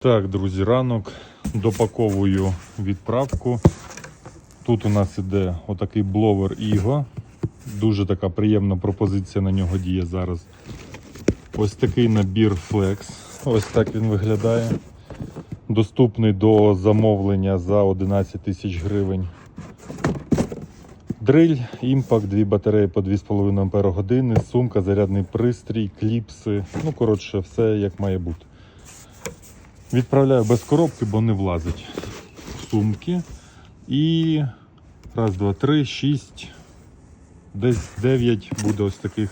Так, друзі, ранок допаковую відправку. Тут у нас іде отакий бловер Іго. Дуже така приємна пропозиція на нього діє зараз. Ось такий набір Flex. Ось так він виглядає. Доступний до замовлення за 11 тисяч гривень. Дриль, імпакт, дві батареї по 2,5 Ах, сумка, зарядний пристрій, кліпси. Ну, коротше, все як має бути. Відправляю без коробки, бо не влазить в сумки. І раз, два, три, шість, десь дев'ять буде ось таких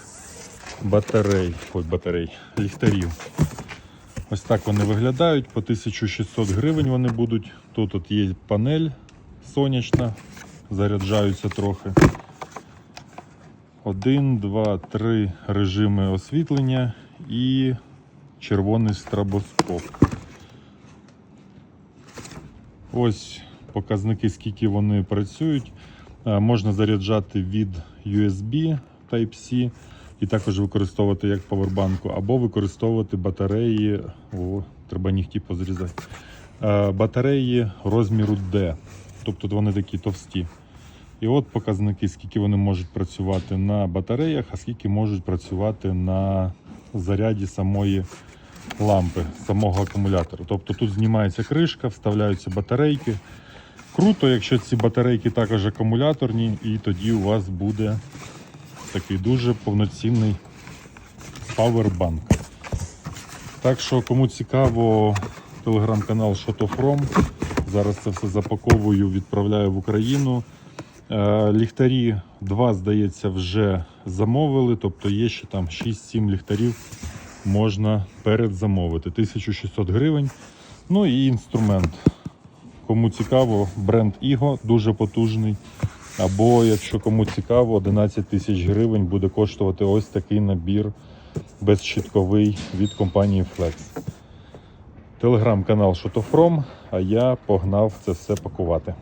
батарей, ой, батарей, ліхтарів. Ось так вони виглядають. По 1600 гривень вони будуть. Тут от є панель сонячна, заряджаються трохи. Один, два, три режими освітлення і червоний страбоскоп. Ось показники, скільки вони працюють. Е, Можна заряджати від USB Type-C і також використовувати як павербанку, або використовувати батареї. О, треба нігті позрізати. Е, Батареї розміру D. Тобто вони такі товсті. І от показники, скільки вони можуть працювати на батареях, а скільки можуть працювати на заряді самої лампи, самого акумулятора. Тобто тут знімається кришка, вставляються батарейки. Круто, якщо ці батарейки також акумуляторні, і тоді у вас буде такий дуже повноцінний павербанк. Так що, кому цікаво, телеграм-канал Shotofrom. Зараз це все запаковую, відправляю в Україну. Е, Ліхтарі два, здається, вже замовили, тобто є ще там 6-7 ліхтарів можна передзамовити. 1600 гривень. Ну і інструмент. Кому цікаво, бренд Іго дуже потужний. Або, якщо кому цікаво, 11 тисяч гривень буде коштувати ось такий набір безщитковий від компанії Flex. Телеграм-канал Shotofrom, а я погнав це все пакувати.